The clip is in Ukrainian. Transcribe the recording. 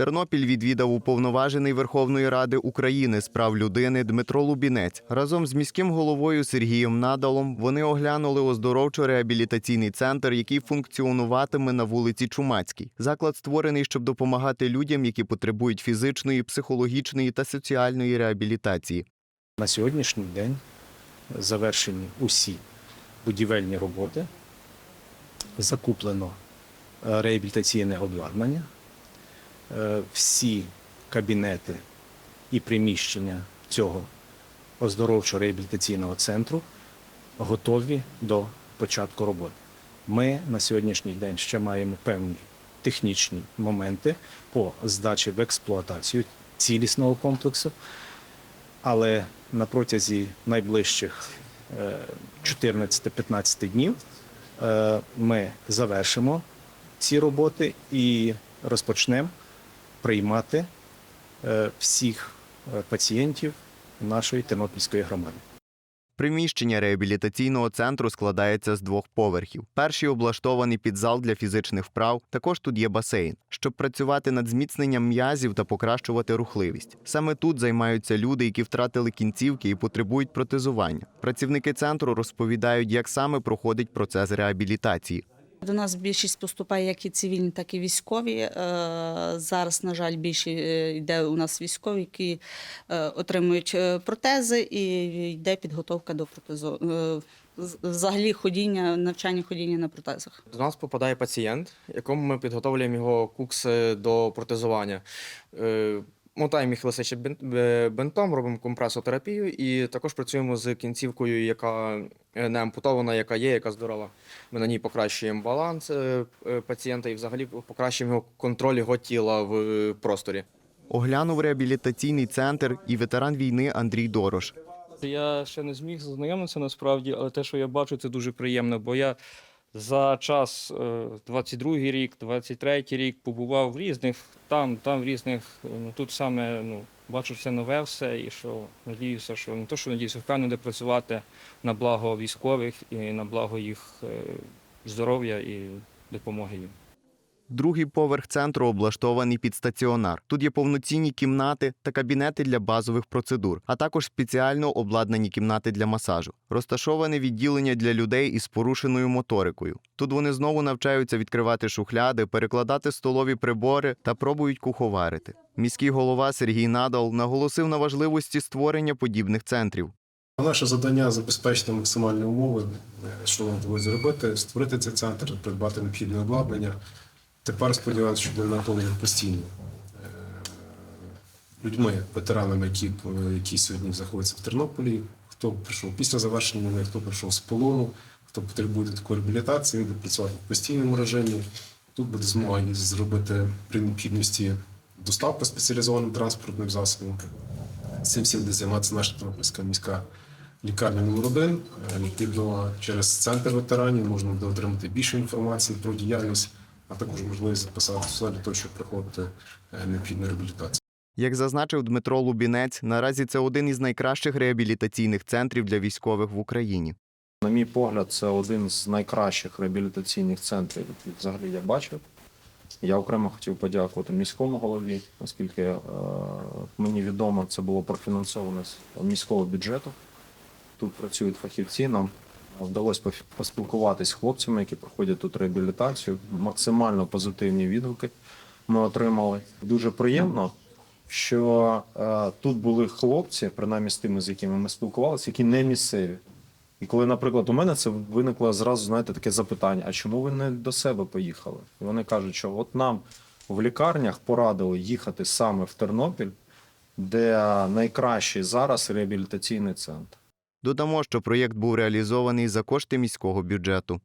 Тернопіль відвідав уповноважений Верховної Ради України з прав людини Дмитро Лубінець. Разом з міським головою Сергієм Надалом вони оглянули оздоровчо-реабілітаційний центр, який функціонуватиме на вулиці Чумацькій. Заклад створений, щоб допомагати людям, які потребують фізичної, психологічної та соціальної реабілітації. На сьогоднішній день завершені усі будівельні роботи, закуплено е, реабілітаційне обладнання, всі кабінети і приміщення цього оздоровчо-реабілітаційного центру готові до початку роботи. Ми на сьогоднішній день ще маємо певні технічні моменти по здачі в експлуатацію цілісного комплексу, але на протязі найближчих е, 14-15 днів е, ми завершимо ці роботи і розпочнемо приймати е, всіх е, пацієнтів нашої тернопільської громади. Приміщення реабілітаційного центру складається з двох поверхів. Перший облаштований під зал для фізичних вправ. Також тут є басейн, щоб працювати над зміцненням м'язів та покращувати рухливість. Саме тут займаються люди, які втратили кінцівки і потребують протезування. Працівники центру розповідають, як саме проходить процес реабілітації. До нас більшість поступає як і цивільні, так і військові. Е, Зараз, на жаль, більше е, йде у нас військові, які е, отримують протези, і йде підготовка до протезу. Взагалі ходіння, навчання ходіння на протезах. До нас попадає пацієнт, якому ми підготовлюємо його кукси до протезування. Мотаємо їх лише бинтом, робимо компресотерапію і також працюємо з кінцівкою, яка е, не ампутована, яка є, яка здорова. Ми на ній покращуємо баланс е, е, пацієнта і взагалі покращуємо його контроль його тіла в просторі. Оглянув реабілітаційний центр і ветеран війни Андрій Дорош. Я ще не зміг знайомитися насправді, але те, що я бачу, це дуже приємно, бо я за час е, 22-й рік, 23-й рік побував в різних, там, там в різних, е, ну тут саме ну, бачу все нове все, і що надіюся, що не то, що надіюся, впевнений, буде працювати на благо військових і на благо їх е, здоров'я і допомоги їм. Другий поверх центру облаштований під стаціонар. Тут є повноцінні кімнати та кабінети для базових процедур, а також спеціально обладнані кімнати для масажу. Розташоване відділення для людей із порушеною моторикою. Тут вони знову навчаються відкривати шухляди, перекладати столові прибори та пробують куховарити. Міський голова Сергій Надал наголосив на важливості створення подібних центрів. Наше завдання забезпечити максимальні умови, е, що нам доводиться зробити, створити цей центр, придбати необхідне обладнання. Тепер сподіваюся, що буде наповнений постійно е, людьми, ветеранами, які, е, які сьогодні знаходяться в Тернополі, хто прийшов після завершення війни, хто прийшов з полону, хто потребує такої реабілітації, буде працювати в постійному режимі. Тут буде змога зробити при необхідності доставку спеціалізованим транспортним засобом. Цим всім буде займатися наша Тернопільська міська лікарня номер 1 Відповідно, через центр ветеранів можна буде отримати більше інформації про діяльність, а також можливість записатися для того, щоб проходити е, необхідну реабілітацію. Як зазначив Дмитро Лубінець, наразі це один із найкращих реабілітаційних центрів для військових в Україні. На мій погляд, це один з найкращих реабілітаційних центрів, які взагалі я бачив. Я окремо хотів подякувати міському голові, оскільки е, мені відомо, це було профінансовано з міського бюджету. Тут працюють фахівці. Нам вдалося поспілкуватись з хлопцями, які проходять тут реабілітацію. Максимально позитивні відгуки ми отримали. Дуже приємно, що е, тут були хлопці, принаймні з тими, з якими ми спілкувалися, які не місцеві. І коли, наприклад, у мене це виникло зразу, знаєте, таке запитання: а чому ви не до себе поїхали? І вони кажуть, що от нам в лікарнях порадили їхати саме в Тернопіль, де найкращий зараз реабілітаційний центр. Додамо, що проєкт був реалізований за кошти міського бюджету.